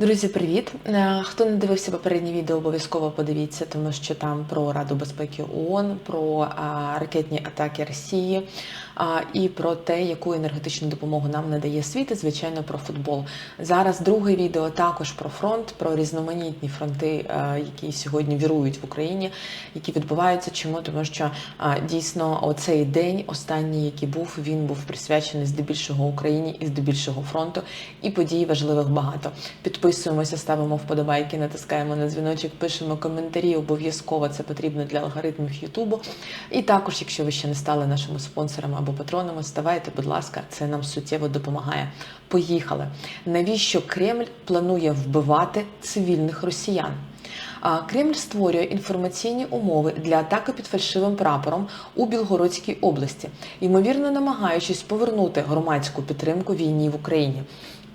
Друзі, привіт! Е, Хто не дивився попереднє відео, обов'язково подивіться, тому що там про Раду безпеки ООН, про ракетні атаки Росії і про те, яку енергетичну допомогу нам надає світ, і звичайно про футбол. Зараз друге відео також про фронт, про різноманітні фронти, які сьогодні вірують в Україні, які відбуваються. Чому? Тому що дійсно оцей день, останній, який був, він був присвячений здебільшого Україні і здебільшого фронту, і подій важливих багато. Підписуємося, ставимо вподобайки, натискаємо на дзвіночок, пишемо коментарі. Обов'язково це потрібно для алгоритмів Ютубу. І також, якщо ви ще не стали нашими спонсорами або патронами, ставайте, будь ласка, це нам суттєво допомагає. Поїхали. Навіщо Кремль планує вбивати цивільних росіян? Кремль створює інформаційні умови для атаки під фальшивим прапором у Білгородській області, ймовірно намагаючись повернути громадську підтримку війні в Україні.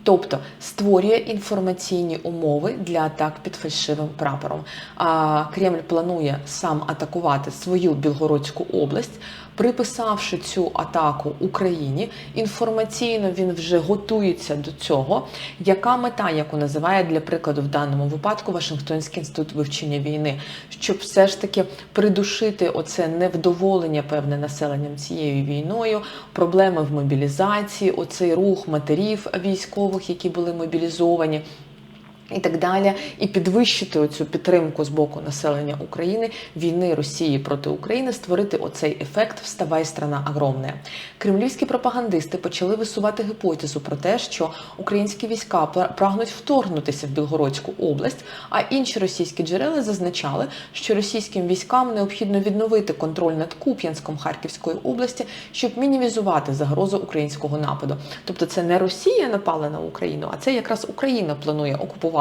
Тобто створює інформаційні умови для атак під фальшивим прапором. А Кремль планує сам атакувати свою Білгородську область, приписавши цю атаку Україні. Інформаційно він вже готується до цього. Яка мета, яку називає для прикладу в даному випадку Вашингтонський інститут вивчення війни, щоб все ж таки придушити оце невдоволення певне населенням цією війною, проблеми в мобілізації, оцей рух матерів військових, які були мобілізовані. І так далі, і підвищити оцю підтримку з боку населення України війни Росії проти України, створити оцей ефект Вставай, страна огромна». Кремлівські пропагандисти почали висувати гіпотезу про те, що українські війська прагнуть вторгнутися в Білгородську область, а інші російські джерела зазначали, що російським військам необхідно відновити контроль над Куп'янськом Харківської області, щоб мінімізувати загрозу українського нападу. Тобто, це не Росія напала на Україну, а це якраз Україна планує окупувати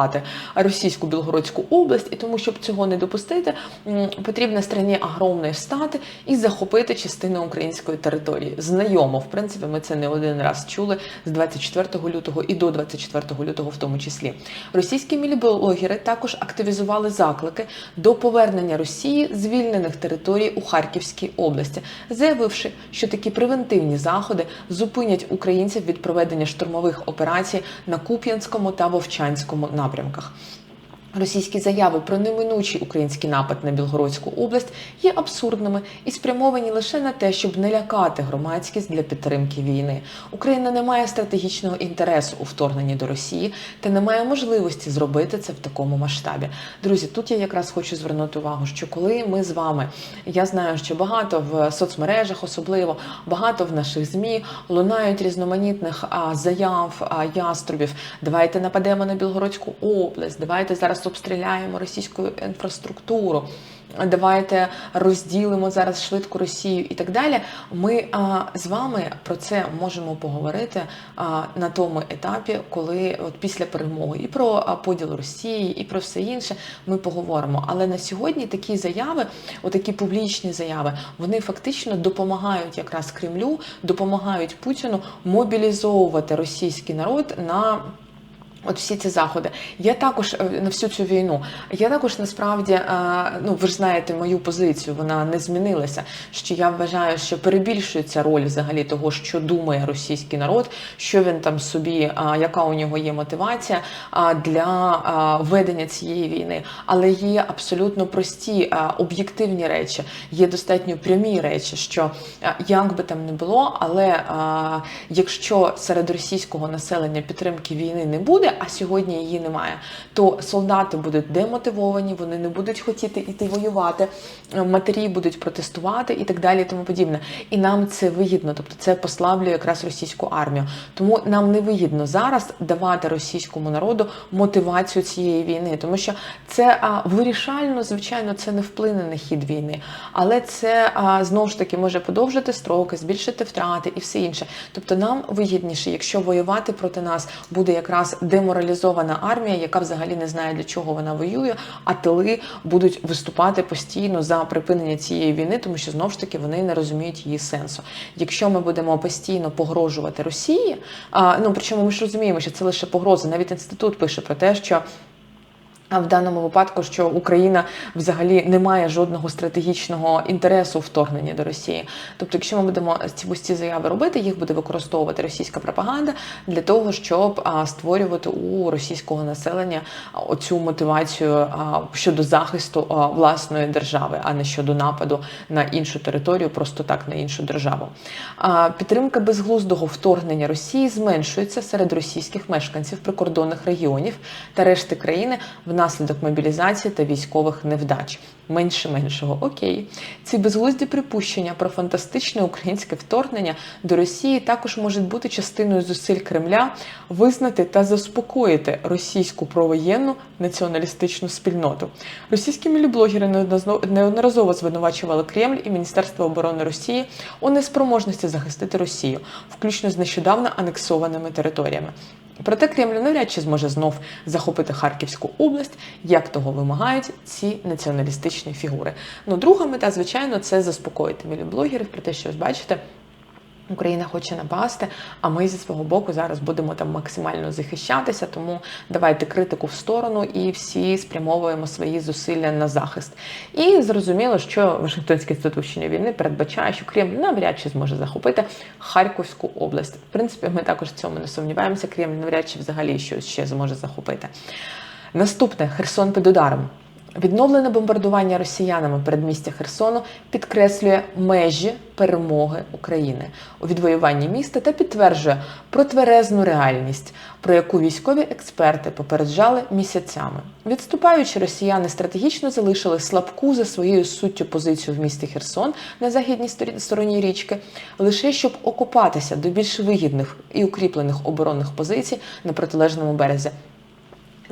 російську Білгородську область, і тому, щоб цього не допустити, потрібно страні огромної встати і захопити частину української території. Знайомо, в принципі, ми це не один раз чули з 24 лютого і до 24 лютого, в тому числі. Російські міліблогери також активізували заклики до повернення Росії звільнених територій у Харківській області, заявивши, що такі превентивні заходи зупинять українців від проведення штурмових операцій на Куп'янському та Вовчанському напрямках. Російські заяви про неминучий український напад на Білгородську область є абсурдними і спрямовані лише на те, щоб не лякати громадськість для підтримки війни. Україна не має стратегічного інтересу у вторгненні до Росії та не має можливості зробити це в такому масштабі. Друзі, тут я якраз хочу звернути увагу, що коли ми з вами, я знаю, що багато в соцмережах, особливо багато в наших змі лунають різноманітних заяв яструбів. Давайте нападемо на Білгородську область, давайте зараз обстріляємо російську інфраструктуру. Давайте розділимо зараз швидко Росію і так далі. Ми а, з вами про це можемо поговорити а, на тому етапі, коли от після перемоги і про поділ Росії, і про все інше ми поговоримо. Але на сьогодні такі заяви, отакі публічні заяви, вони фактично допомагають якраз Кремлю, допомагають Путіну мобілізовувати російський народ на. От всі ці заходи. Я також е, на всю цю війну. Я також насправді, е, ну ви ж знаєте мою позицію, вона не змінилася. Що я вважаю, що перебільшується роль взагалі того, що думає російський народ, що він там собі, яка у нього є мотивація для ведення цієї війни. Але є абсолютно прості об'єктивні речі, є достатньо прямі речі, що як би там не було, але якщо серед російського населення підтримки війни не буде а сьогодні її немає, то солдати будуть демотивовані, вони не будуть хотіти йти воювати, матері будуть протестувати і так далі, і тому подібне. І нам це вигідно, тобто це послаблює якраз російську армію. Тому нам не вигідно зараз давати російському народу мотивацію цієї війни, тому що це а, вирішально, звичайно, це не вплине на хід війни, але це а, знову ж таки може подовжити строки, збільшити втрати і все інше. Тобто нам вигідніше, якщо воювати проти нас буде якраз демонстрація деморалізована армія, яка взагалі не знає для чого вона воює, а тили будуть виступати постійно за припинення цієї війни, тому що знову ж таки вони не розуміють її сенсу. Якщо ми будемо постійно погрожувати Росії, а ну причому ми ж розуміємо, що це лише погроза. Навіть інститут пише про те, що. А в даному випадку, що Україна взагалі не має жодного стратегічного інтересу вторгнення до Росії. Тобто, якщо ми будемо ці пусті заяви робити, їх буде використовувати російська пропаганда для того, щоб а, створювати у російського населення оцю мотивацію а, щодо захисту а, власної держави, а не щодо нападу на іншу територію, просто так на іншу державу. А, підтримка безглуздого вторгнення Росії зменшується серед російських мешканців прикордонних регіонів та решти країни внаслідок мобілізації та військових невдач. Менше меншого окей. Ці безглузді припущення про фантастичне українське вторгнення до Росії також можуть бути частиною зусиль Кремля визнати та заспокоїти російську провоєнну націоналістичну спільноту. Російські міліблогери неодноразово звинувачували Кремль і Міністерство оборони Росії у неспроможності захистити Росію, включно з нещодавно анексованими територіями. Проте Кремль навряд чи зможе знов захопити Харківську область, як того вимагають ці націоналістичні фігури. Ну, друга мета, звичайно, це заспокоїти міліблогерів про те, що ось бачите. Україна хоче напасти, а ми зі свого боку зараз будемо там максимально захищатися. Тому давайте критику в сторону і всі спрямовуємо свої зусилля на захист. І зрозуміло, що Вашингтонський інститут війни передбачає, що Кремль навряд чи зможе захопити Харківську область. В принципі, ми також в цьому не сумніваємося. Кремль навряд чи взагалі щось ще зможе захопити. Наступне Херсон під ударом. Відновлене бомбардування росіянами передмістя Херсону підкреслює межі перемоги України у відвоюванні міста та підтверджує протверезну реальність, про яку військові експерти попереджали місяцями. Відступаючи, росіяни стратегічно залишили слабку за своєю суттю позицію в місті Херсон на західній стороні річки, лише щоб окупатися до більш вигідних і укріплених оборонних позицій на протилежному березі.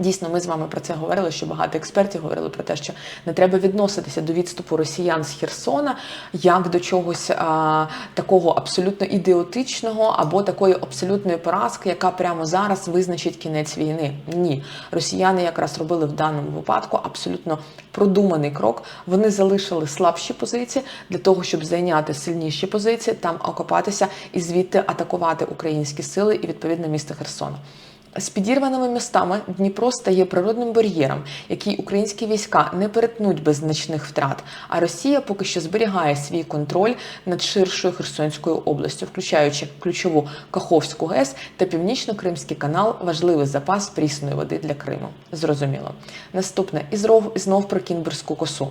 Дійсно, ми з вами про це говорили, що багато експертів говорили про те, що не треба відноситися до відступу росіян з Херсона як до чогось а, такого абсолютно ідеотичного або такої абсолютної поразки, яка прямо зараз визначить кінець війни. Ні, росіяни якраз робили в даному випадку абсолютно продуманий крок. Вони залишили слабші позиції для того, щоб зайняти сильніші позиції, там окопатися і звідти атакувати українські сили і відповідно місто Херсон. З підірваними містами Дніпро стає природним бар'єром, який українські війська не перетнуть без значних втрат. А Росія поки що зберігає свій контроль над ширшою Херсонською областю, включаючи ключову Каховську ГЕС та північно-кримський канал, важливий запас прісної води для Криму. Зрозуміло. Наступне і знов, про Кінбурзьку косу.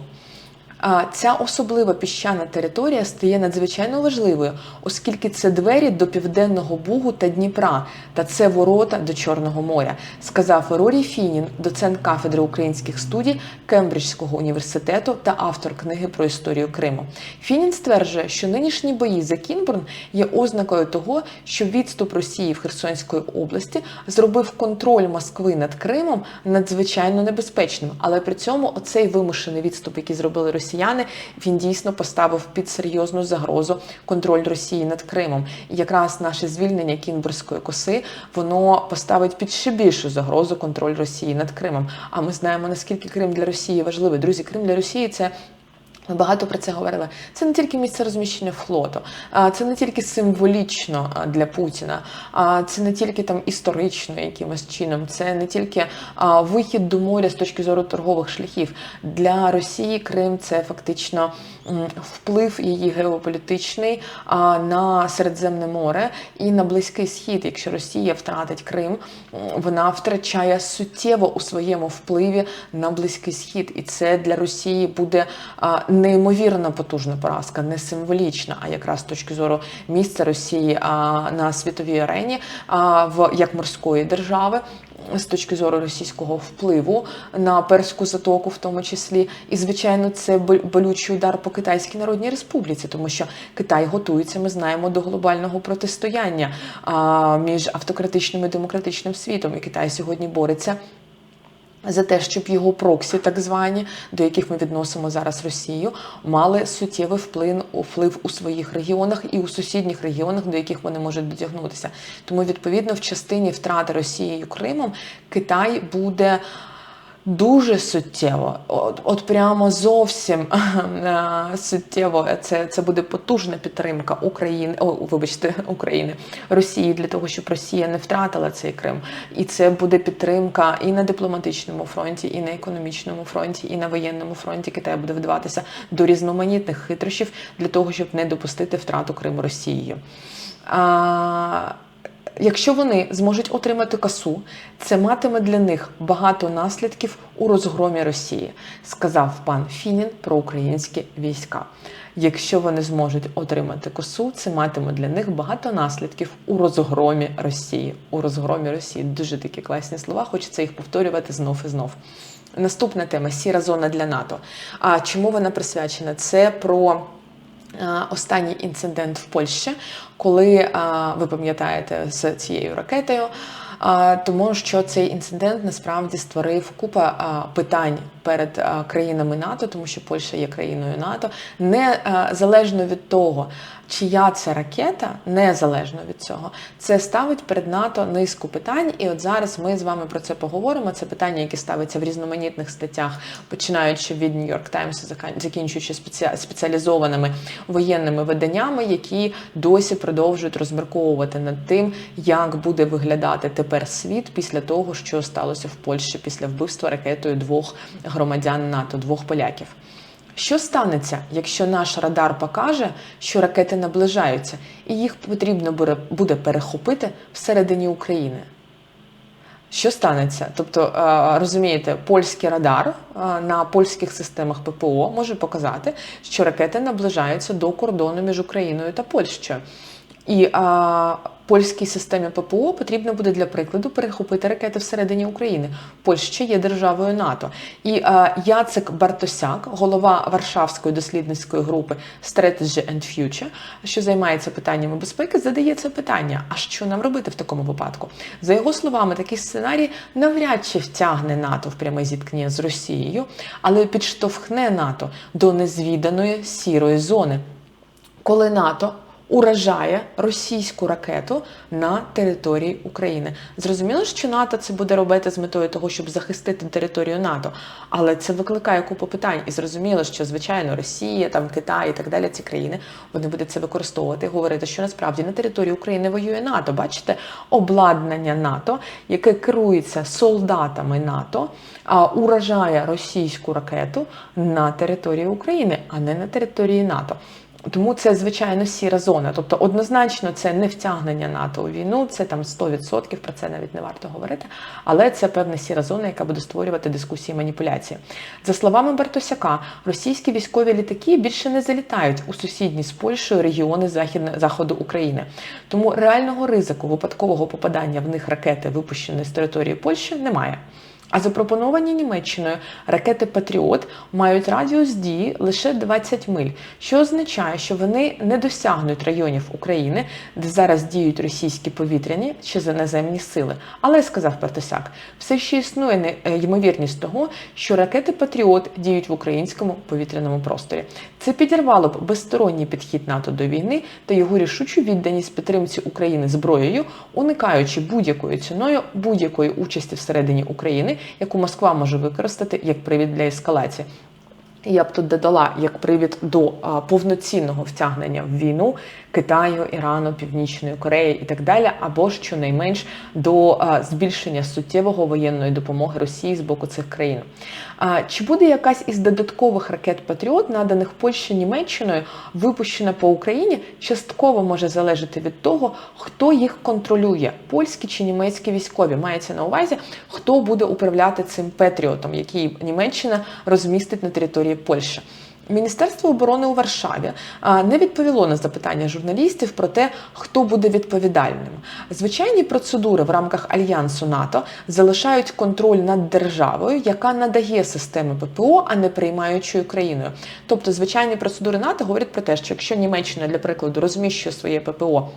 Ця особлива піщана територія стає надзвичайно важливою, оскільки це двері до південного Бугу та Дніпра, та це ворота до Чорного моря, сказав Рорі Фінін, доцент кафедри українських студій Кембриджського університету та автор книги про історію Криму. Фінін стверджує, що нинішні бої за Кінбурн є ознакою того, що відступ Росії в Херсонської області зробив контроль Москви над Кримом надзвичайно небезпечним, але при цьому оцей вимушений відступ, який зробили росіяни, він дійсно поставив під серйозну загрозу контроль Росії над Кримом. І якраз наше звільнення Кінбурзької коси воно поставить під ще більшу загрозу контроль Росії над Кримом. А ми знаємо наскільки Крим для Росії важливий. Друзі, Крим для Росії це. Ми багато про це говорили. Це не тільки місце розміщення флоту, це не тільки символічно для Путіна, а це не тільки там історично якимось чином, це не тільки вихід до моря з точки зору торгових шляхів. Для Росії Крим це фактично вплив її геополітичний на Середземне море і на Близький Схід. Якщо Росія втратить Крим, вона втрачає суттєво у своєму впливі на Близький Схід, і це для Росії буде неймовірно потужна поразка, не символічна, а якраз з точки зору місця Росії на світовій арені, в як морської держави. З точки зору російського впливу на перську затоку, в тому числі, і звичайно, це бол- болючий удар по Китайській Народній Республіці, тому що Китай готується, ми знаємо, до глобального протистояння між автократичним і демократичним світом. І Китай сьогодні бореться за те, щоб його проксі, так звані, до яких ми відносимо зараз Росію, мали суттєвий вплив, вплив у своїх регіонах і у сусідніх регіонах, до яких вони можуть дотягнутися. Тому, відповідно, в частині втрати Росією Кримом Китай буде Дуже суттєво, от, от прямо зовсім е, суттєво. Це це буде потужна підтримка України, о, вибачте, України Росії для того, щоб Росія не втратила цей Крим. І це буде підтримка і на дипломатичному фронті, і на економічному фронті, і на воєнному фронті. Китай буде вдаватися до різноманітних хитрощів для того, щоб не допустити втрату Криму Росією. А, Якщо вони зможуть отримати касу, це матиме для них багато наслідків у розгромі Росії, сказав пан Фінін про українські війська. Якщо вони зможуть отримати косу, це матиме для них багато наслідків у розгромі Росії. У розгромі Росії дуже такі класні слова. Хочеться їх повторювати знов і знов. Наступна тема сіра зона для НАТО. А чому вона присвячена? Це про. Останній інцидент в Польщі, коли ви пам'ятаєте з цією ракетою, тому що цей інцидент насправді створив купа питань перед країнами НАТО, тому що Польща є країною НАТО, незалежно від того, чия це ракета, незалежно від цього, це ставить перед НАТО низку питань. І от зараз ми з вами про це поговоримо. Це питання, які ставляться в різноманітних статтях, починаючи від New York Times, закінчуючи спеціалізованими воєнними виданнями, які досі продовжують розмірковувати над тим, як буде виглядати тепер світ після того, що сталося в Польщі після вбивства ракетою двох громадян НАТО, двох поляків. Що станеться, якщо наш радар покаже, що ракети наближаються, і їх потрібно буде перехопити всередині України? Що станеться? Тобто, розумієте, польський радар на польських системах ППО може показати, що ракети наближаються до кордону між Україною та Польщею. І а, польській системі ППО потрібно буде для прикладу перехопити ракети всередині України. Польща є державою НАТО. І а, Яцек Бартосяк, голова Варшавської дослідницької групи Strategy and Future, що займається питаннями безпеки, задає це питання: а що нам робити в такому випадку? За його словами, такий сценарій навряд чи втягне НАТО в пряме зіткнення з Росією, але підштовхне НАТО до незвіданої сірої зони, коли НАТО уражає російську ракету на території України. Зрозуміло, що НАТО це буде робити з метою того, щоб захистити територію НАТО, але це викликає купу питань. І зрозуміло, що звичайно Росія, там Китай і так далі, ці країни вони будуть це використовувати, говорити, що насправді на території України воює НАТО. Бачите, обладнання НАТО, яке керується солдатами НАТО, а уражає російську ракету на території України, а не на території НАТО. Тому це звичайно сіра зона. Тобто, однозначно, це не втягнення НАТО у війну, це там 100%, про це навіть не варто говорити. Але це певна сіра зона, яка буде створювати дискусії маніпуляції. За словами Бартосяка, російські військові літаки більше не залітають у сусідні з Польщею регіони західне заходу України. Тому реального ризику випадкового попадання в них ракети, випущеної з території Польщі, немає. А запропоновані Німеччиною ракети Патріот мають радіус дії лише 20 миль, що означає, що вони не досягнуть районів України, де зараз діють російські повітряні чи наземні сили. Але сказав Партосяк, все ще існує е, ймовірність того, що ракети Патріот діють в українському повітряному просторі. Це підірвало б безсторонній підхід НАТО до війни та його рішучу відданість підтримці України зброєю, уникаючи будь-якою ціною будь-якої участі всередині України яку Москва може використати як привід для ескалації. Я б тут додала як привід до а, повноцінного втягнення в війну Китаю, Ірану, Північної Кореї і так далі, або щонайменш до а, збільшення суттєвого воєнної допомоги Росії з боку цих країн. Чи буде якась із додаткових ракет Патріот, наданих Польщі Німеччиною, випущена по Україні, частково може залежати від того, хто їх контролює, польські чи німецькі військові. Мається на увазі, хто буде управляти цим Петріотом, який Німеччина розмістить на території Польщі. Міністерство оборони у Варшаві не відповіло на запитання журналістів про те, хто буде відповідальним. Звичайні процедури в рамках альянсу НАТО залишають контроль над державою, яка надає системи ППО, а не приймаючою країною. Тобто, звичайні процедури НАТО говорять про те, що якщо Німеччина, для прикладу, розміщує своє ППО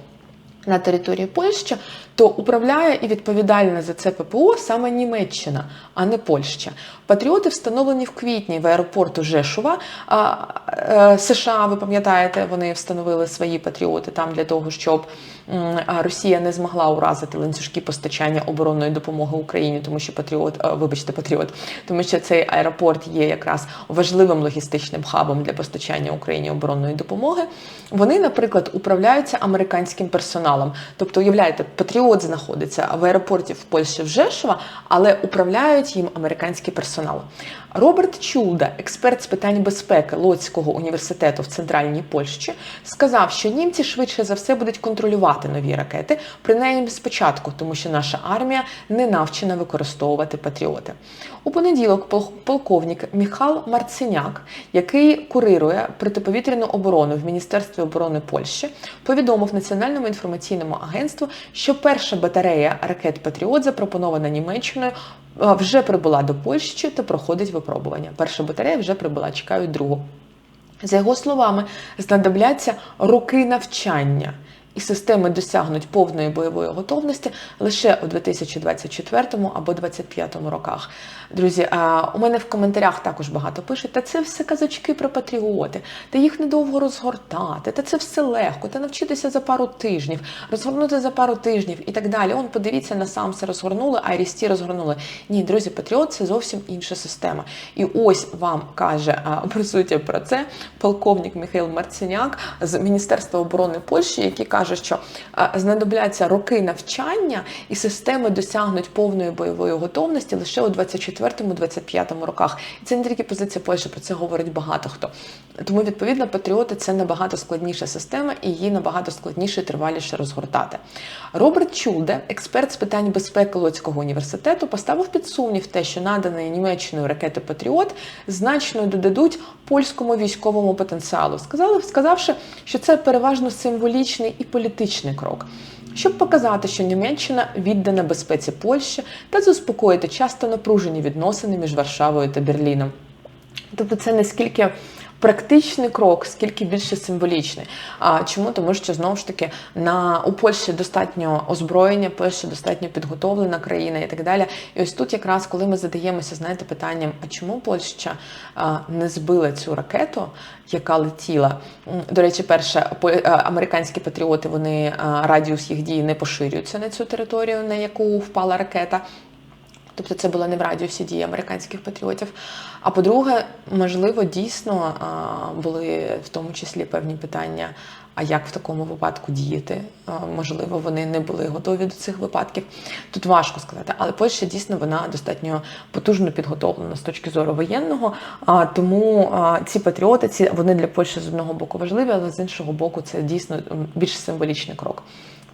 на території Польщі, то управляє і відповідальна за це ППО саме Німеччина, а не Польща. Патріоти встановлені в квітні в аеропорту Жешува. Е, США, ви пам'ятаєте, вони встановили свої патріоти там для того, щоб Росія не змогла уразити ланцюжки постачання оборонної допомоги Україні, тому що Патріот, е, вибачте, Патріот, тому що цей аеропорт є якраз важливим логістичним хабом для постачання Україні оборонної допомоги. Вони, наприклад, управляються американським персоналом. Тобто, уявляєте, Патріот знаходиться в аеропорті в Польщі в Жешова, але управляють їм американський персонал. Роберт Чулда, експерт з питань безпеки Лоцького університету в центральній Польщі, сказав, що німці швидше за все будуть контролювати нові ракети, принаймні спочатку, тому що наша армія не навчена використовувати патріоти. У понеділок полковник Міхал Марциняк, який курирує протиповітряну оборону в Міністерстві оборони Польщі, повідомив Національному інформаційному агентству, що перша батарея ракет Патріот, запропонована Німеччиною, е, вже прибула до Польщі та проходить випробування. Перша батарея вже прибула, чекають другу. За його словами, знадобляться роки навчання, і системи досягнуть повної бойової готовності лише у 2024 або 2025 роках. Друзі, у мене в коментарях також багато пишуть, та це все казочки про патріоти, та їх недовго розгортати, та це все легко, та навчитися за пару тижнів, розгорнути за пару тижнів і так далі. Он подивіться на сам все розгорнули, а Рісті розгорнули. Ні, друзі, патріот це зовсім інша система. І ось вам каже по суті про це полковник Михайло Марциняк з Міністерства оборони Польщі, який каже, що знадобляться роки навчання, і системи досягнуть повної бойової готовності лише у 24-25 роках. І це не тільки позиція Польщі, про це говорить багато хто. Тому, відповідно, патріоти це набагато складніша система, і її набагато складніше і триваліше розгортати. Роберт Чулде, експерт з питань безпеки Лоцького університету, поставив під сумнів те, що надані Німеччиною ракети Патріот значно додадуть польському військовому потенціалу, сказали, сказавши, що це переважно символічний і політичний крок. Щоб показати, що Німеччина віддана безпеці Польщі та заспокоїти часто напружені відносини між Варшавою та Берліном. Тобто це не скільки практичний крок, скільки більше символічний. А чому? Тому що знову ж таки на у Польщі достатньо озброєння, Польща достатньо підготовлена країна і так далі. І ось тут, якраз коли ми задаємося, знаєте, питанням, а чому Польща а, не збила цю ракету, яка летіла? До речі, перше, е, американські патріоти вони радіус їх дії не поширюються на цю територію, на яку впала ракета. Тобто це було не в радіусі дії американських патріотів. А по-друге, можливо, дійсно були в тому числі певні питання. А як в такому випадку діяти? Можливо, вони не були готові до цих випадків. Тут важко сказати, але Польща дійсно вона достатньо потужно підготовлена з точки зору воєнного. Тому ці патріоти, ці вони для Польщі з одного боку важливі, але з іншого боку, це дійсно більш символічний крок.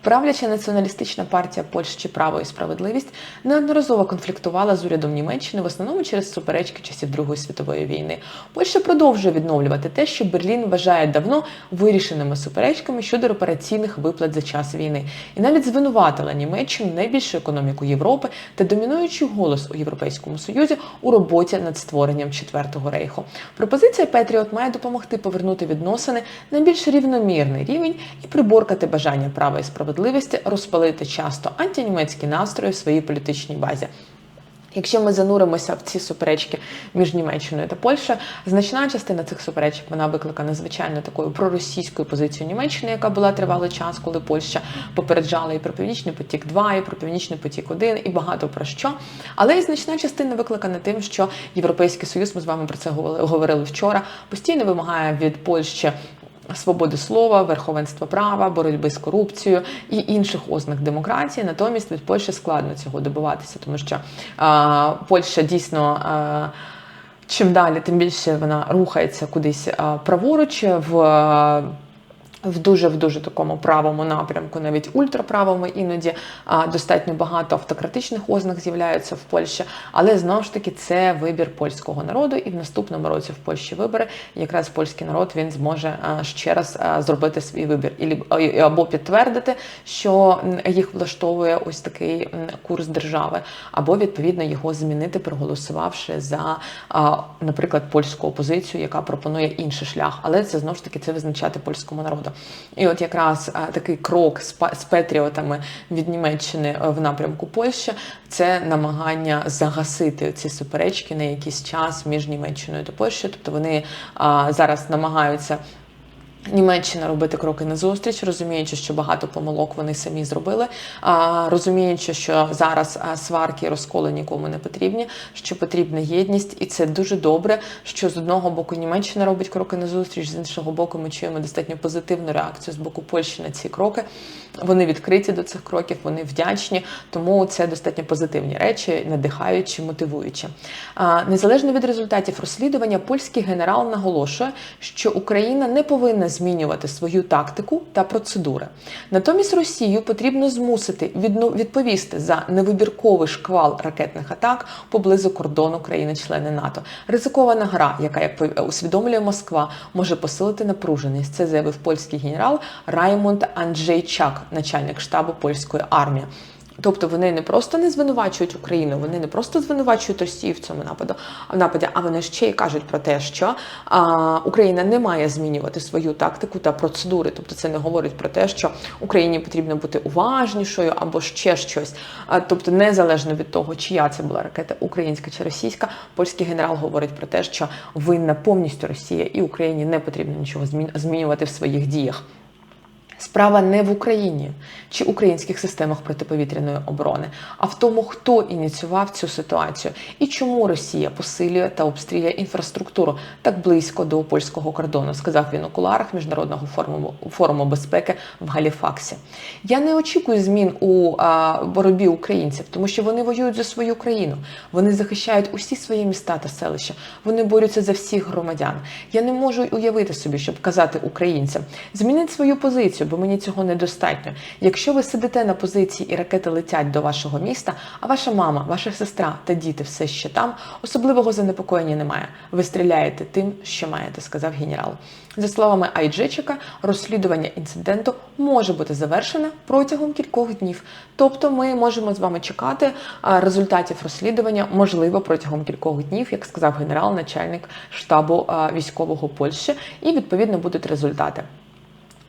Правляча націоналістична партія Польщі Право і справедливість неодноразово конфліктувала з урядом Німеччини в основному через суперечки часів Другої світової війни. Польща продовжує відновлювати те, що Берлін вважає давно вирішеними суперечками щодо репараційних виплат за час війни, і навіть звинуватила Німеччину найбільшу економіку Європи та домінуючий голос у Європейському Союзі у роботі над створенням Четвертого рейху. Пропозиція Петріот має допомогти повернути відносини на більш рівномірний рівень і приборкати бажання права і справедливості розпалити часто антинімецькі настрої в своїй політичній базі. Якщо ми зануримося в ці суперечки між Німеччиною та Польщею, значна частина цих суперечок вона викликана звичайно такою проросійською позицією Німеччини, яка була тривалий час, коли Польща попереджала і про північний потік 2 і про північний потік 1 і багато про що. Але і значна частина викликана тим, що Європейський Союз, ми з вами про це говорили вчора, постійно вимагає від Польщі свободи слова, верховенства права, боротьби з корупцією і інших ознак демократії. Натомість від Польщі складно цього добиватися, тому що а, Польща дійсно. А, Чим далі, тим більше вона рухається кудись праворуч в в дуже в дуже такому правому напрямку, навіть ультраправому іноді достатньо багато автократичних ознак з'являються в Польщі, але знову ж таки це вибір польського народу, і в наступному році в Польщі вибори. Якраз польський народ він зможе ще раз зробити свій вибір і або підтвердити, що їх влаштовує ось такий курс держави, або відповідно його змінити, проголосувавши за, наприклад, польську опозицію, яка пропонує інший шлях. Але це знову ж таки це визначати польському народу. І от якраз такий крок з, Петріотами від Німеччини е, в напрямку Польщі це намагання загасити ці суперечки на якийсь час між Німеччиною та Польщею. Тобто вони зараз намагаються Німеччина робити кроки назустріч, розуміючи, що багато помилок вони самі зробили, розуміючи, що зараз сварки і розколи нікому не потрібні, що потрібна єдність, і це дуже добре. Що з одного боку Німеччина робить кроки назустріч, з іншого боку, ми чуємо достатньо позитивну реакцію з боку Польщі на ці кроки. Вони відкриті до цих кроків, вони вдячні, тому це достатньо позитивні речі, надихаючі, мотивуючі. Незалежно від результатів розслідування, польський генерал наголошує, що Україна не повинна змінювати свою тактику та процедури. Натомість Росію потрібно змусити відповісти за невибірковий шквал ракетних атак поблизу кордону країни-члени НАТО. Ризикована гра, яка як усвідомлює Москва, може посилити напруженість. Це заявив польський генерал Раймонд Анджейчак, начальник штабу польської армії. Тобто вони не просто не звинувачують Україну, вони не просто звинувачують Росію в цьому нападу, в нападі, а вони ще й кажуть про те, що а, Україна не має змінювати свою тактику та процедури. Тобто це не говорить про те, що Україні потрібно бути уважнішою або ще щось. А, тобто, незалежно від того, чия це була ракета, українська чи російська, польський генерал говорить про те, що винна повністю Росія, і Україні не потрібно нічого змін- змінювати в своїх діях. Справа не в Україні чи українських системах протиповітряної оборони, а в тому, хто ініціював цю ситуацію і чому Росія посилює та обстрілює інфраструктуру так близько до польського кордону, сказав він у куларах міжнародного форуму форуму безпеки в Галіфаксі. Я не очікую змін у а, боротьбі українців, тому що вони воюють за свою країну. Вони захищають усі свої міста та селища. Вони борються за всіх громадян. Я не можу уявити собі, щоб казати українцям, змініть свою позицію, бо мені цього недостатньо. Якщо ви сидите на позиції і ракети летять до вашого міста, а ваша мама, ваша сестра та діти все ще там, особливого занепокоєння немає. Ви стріляєте тим, що маєте, сказав генерал. За словами Айджечика, розслідування інциденту може бути завершене протягом кількох днів. Тобто, ми можемо з вами чекати результатів розслідування, можливо, протягом кількох днів, як сказав генерал, начальник штабу військового Польщі, і відповідно будуть результати.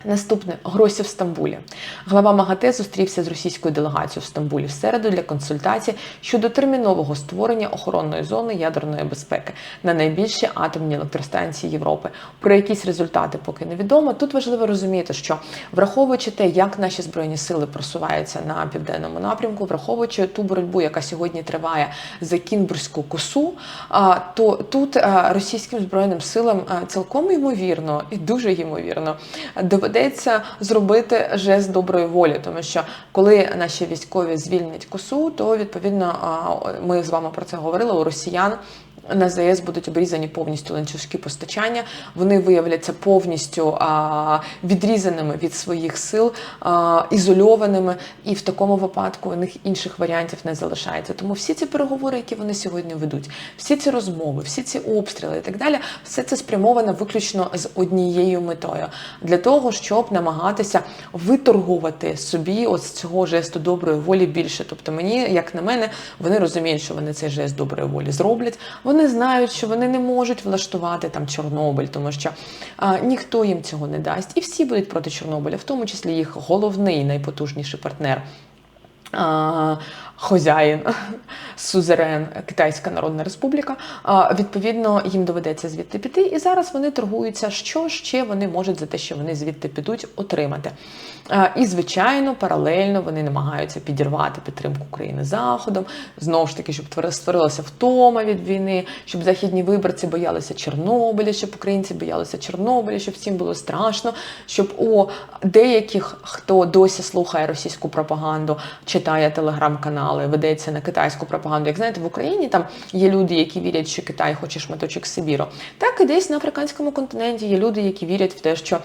Наступне Гросі в Стамбулі. Глава МАГАТЕ зустрівся з російською делегацією в Стамбулі в середу для консультацій щодо термінового створення охоронної зони ядерної безпеки на найбільшій атомній електростанції Європи. Про якісь результати поки невідомо. Тут важливо розуміти, що враховуючи те, як наші збройні сили просуваються на південному напрямку, враховуючи ту боротьбу, яка сьогодні триває за Кінбурзьку косу, то тут російським збройним силам цілком ймовірно і дуже ймовірно доведеться зробити жест доброї волі, тому що коли наші військові звільнять косу, то відповідно ми з вами про це говорили у росіян. На ЗАЕС будуть обрізані повністю ланцюжки постачання. Вони виявляться повністю а, відрізаними від своїх сил, а, ізольованими, і в такому випадку у них інших варіантів не залишається. Тому всі ці переговори, які вони сьогодні ведуть, всі ці розмови, всі ці обстріли і так далі, все це спрямовано виключно з однією метою для того, щоб намагатися виторгувати собі ось цього жесту доброї волі більше. Тобто, мені, як на мене, вони розуміють, що вони цей жест доброї волі зроблять. Вони знають, що вони не можуть влаштувати там Чорнобиль, тому що а, ніхто їм цього не дасть, і всі будуть проти Чорнобиля, в тому числі їх головний найпотужніший партнер. А, Хозяїн, сузерен, Китайська Народна Республіка. Відповідно, їм доведеться звідти піти, і зараз вони торгуються, що ще вони можуть за те, що вони звідти підуть, отримати. І, звичайно, паралельно вони намагаються підірвати підтримку України Заходом, знову ж таки, щоб створилася втома від війни, щоб західні виборці боялися Чорнобиля, щоб українці боялися Чорнобиля, щоб всім було страшно, щоб у деяких, хто досі слухає російську пропаганду, читає телеграм-канали, ведеться на китайську пропаганду. Як знаєте, в Україні там є люди, які вірять, що Китай хоче шматочок Сибіру. Так і десь на африканському континенті є люди, які вірять в те, що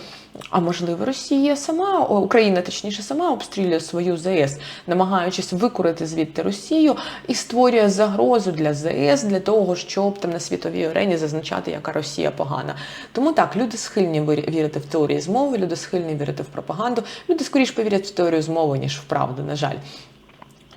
а можливо Росія сама, Україна точніше сама обстрілює свою ЗС, намагаючись викурити звідти Росію і створює загрозу для ЗС для того, щоб там на світовій арені зазначати, яка Росія погана. Тому так, люди схильні вірити в теорії змови, люди схильні вірити в пропаганду, люди скоріш повірять в теорію змови, ніж в правду, на жаль.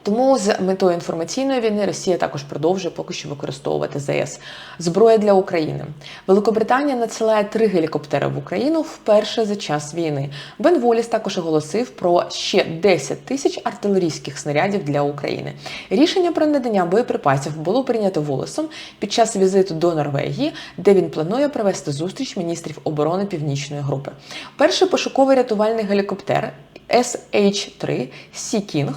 Тому з метою інформаційної війни Росія також продовжує поки що використовувати ЗС. Зброя для України. Великобританія надсилає три гелікоптери в Україну вперше за час війни. Бен Воліс також оголосив про ще 10 тисяч артилерійських снарядів для України. Рішення про надання боєприпасів було прийнято Волесом під час візиту до Норвегії, де він планує провести зустріч міністрів оборони Північної групи. Перший пошуковий рятувальний гелікоптер SH-3 Sea King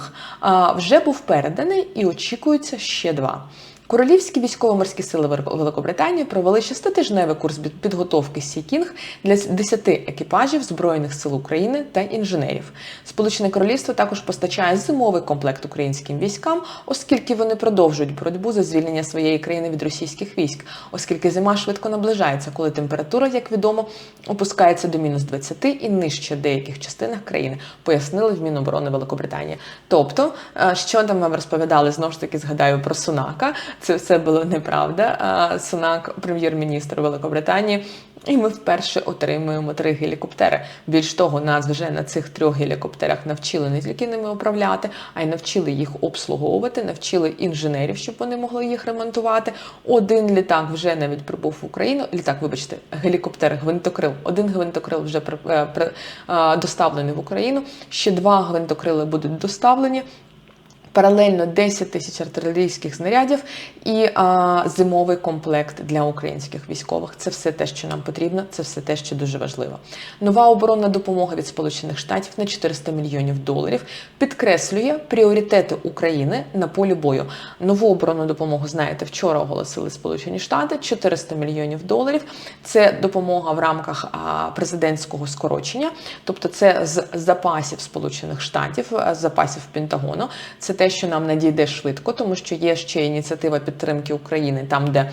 вже був переданий і очікується ще два. Королівські військово-морські сили Великобританії провели шеститижневий курс підготовки King для 10 екіпажів Збройних сил України та інженерів. Сполучене Королівство також постачає зимовий комплект українським військам, оскільки вони продовжують боротьбу за звільнення своєї країни від російських військ, оскільки зима швидко наближається, коли температура, як відомо, опускається до мінус 20 і нижче в деяких частинах країни, пояснили в Міноборони Великобританії. Тобто, е, що там вам розповідали знову ж таки, згадаю про Сунака. Це все було неправда. Сунак, прем'єр-міністр Великобританії. І ми вперше отримуємо три гелікоптери. Більш того, нас вже на цих трьох гелікоптерах навчили не тільки ними управляти, а й навчили їх обслуговувати, навчили інженерів, щоб вони могли їх ремонтувати. Один літак вже навіть прибув в Україну. Літак, вибачте, гелікоптер гвинтокрил. Один гвинтокрил вже е, е, доставлений в Україну. Ще два гвинтокрили будуть доставлені. Паралельно 10 тисяч артилерійських снарядів і а, зимовий комплект для українських військових. Це все те, що нам потрібно, це все те, що дуже важливо. Нова оборонна допомога від Сполучених Штатів на 400 мільйонів доларів підкреслює пріоритети України на полі бою. Нову оборонну допомогу знаєте, вчора оголосили Сполучені Штати 400 мільйонів доларів. Це допомога в рамках президентського скорочення, тобто це з запасів Сполучених Штатів, з запасів Пентагону. Це те, що нам надійде швидко, тому що є ще ініціатива підтримки України, там де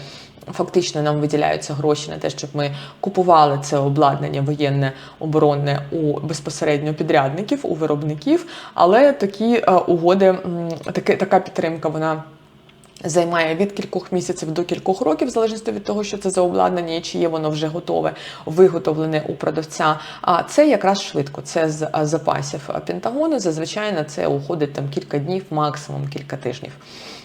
фактично нам виділяються гроші на те, щоб ми купували це обладнання воєнне оборонне у безпосередньо підрядників, у виробників. Але такі е, угоди, таке така підтримка, вона. Займає від кількох місяців до кількох років, в залежності від того, що це за обладнання і чи є воно вже готове, виготовлене у продавця. А це якраз швидко. Це з запасів Пентагону. Зазвичай на це уходить там кілька днів, максимум кілька тижнів.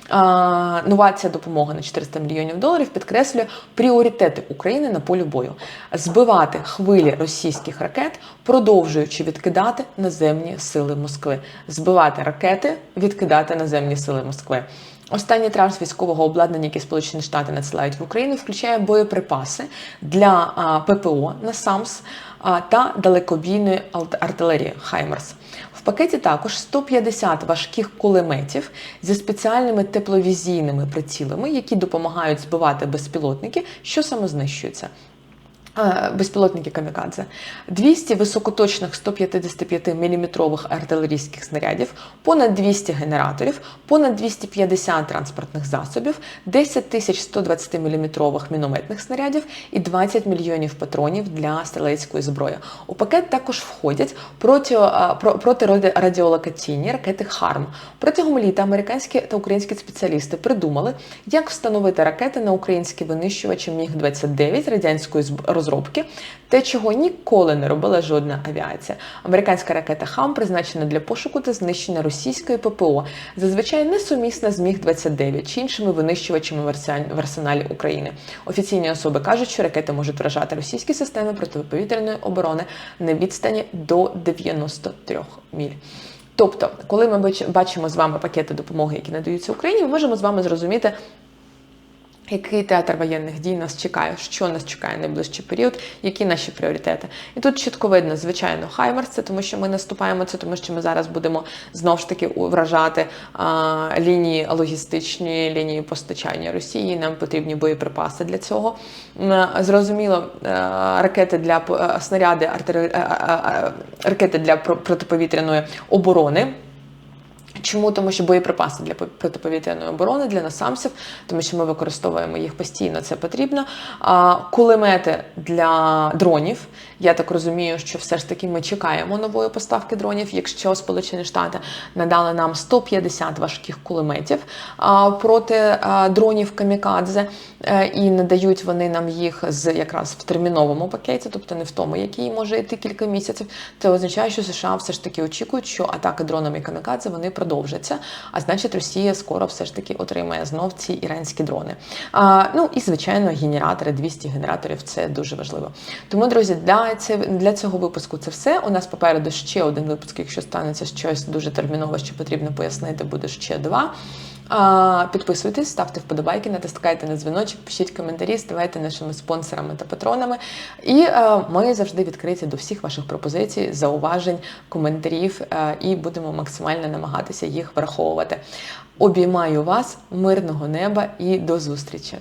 А, нова ця допомога на 400 мільйонів доларів підкреслює пріоритети України на полі бою: збивати хвилі російських ракет, продовжуючи відкидати наземні сили Москви, збивати ракети, відкидати наземні сили Москви. Останній транш військового обладнання, який Сполучені Штати надсилають в Україну, включає боєприпаси для ППО на САМС та далекобійної артилерії Хаймерс. В пакеті також 150 важких кулеметів зі спеціальними тепловізійними прицілами, які допомагають збивати безпілотники, що самознищуються. Безпілотники камікадзе, 200 високоточних 155 мм артилерійських снарядів, понад 200 генераторів, понад 250 транспортних засобів, 10 тисяч 120 мм мінометних снарядів і 20 мільйонів патронів для стрілецької зброї. У пакет також входять проти, про- протирадіолокаційні ракети ХАРМ. Протягом літа американські та українські спеціалісти придумали, як встановити ракети на українські винищувачі Міг-29 радянської зб- розробки, те, чого ніколи не робила жодна авіація. Американська ракета ХАМ призначена для пошуку та знищення російської ППО, зазвичай несумісна з Міг-29 чи іншими винищувачами в арсеналі України. Офіційні особи кажуть, що ракети можуть вражати російські системи протиповітряної оборони на відстані до 93 міль. Тобто, коли ми бачимо з вами пакети допомоги, які надаються Україні, ми можемо з вами зрозуміти, який театр воєнних дій нас чекає, що нас чекає найближчий період, які наші пріоритети. І тут чітко видно, звичайно, Хаймерс, це тому, що ми наступаємо, це тому, що ми зараз будемо знову ж таки вражати а, лінії логістичні, лінії постачання Росії. Нам потрібні боєприпаси для цього. Зрозуміло, е, ракети для е, снаряди, артилери- е, ракети для про- протиповітряної оборони. Чому? Тому що боєприпаси для по- протиповітряної оборони для насамців, тому що ми використовуємо їх постійно, це потрібно. А, кулемети для дронів. Я так розумію, що все ж таки ми чекаємо нової поставки дронів. Якщо Сполучені Штати надали нам 150 важких кулеметів проти дронів камікадзе. е, і надають вони нам їх з якраз в терміновому пакеті, тобто не в тому, який може йти кілька місяців, це означає, що США все ж таки очікують, що атаки дронами камікадзе вони продовжаться. А значить, Росія скоро все ж таки отримає знов ці іранські дрони. Ну і звичайно, генератори, 200 генераторів це дуже важливо. Тому, друзі, для, це, для цього випуску це все. У нас попереду ще один випуск, якщо станеться щось дуже термінове, що потрібно пояснити, буде ще два. Підписуйтесь, ставте вподобайки, натискайте на дзвіночок, пишіть коментарі, ставайте нашими спонсорами та патронами. І е, ми завжди відкриті до всіх ваших пропозицій, зауважень, коментарів е, і будемо максимально намагатися їх враховувати. Обіймаю вас, мирного неба і до зустрічі!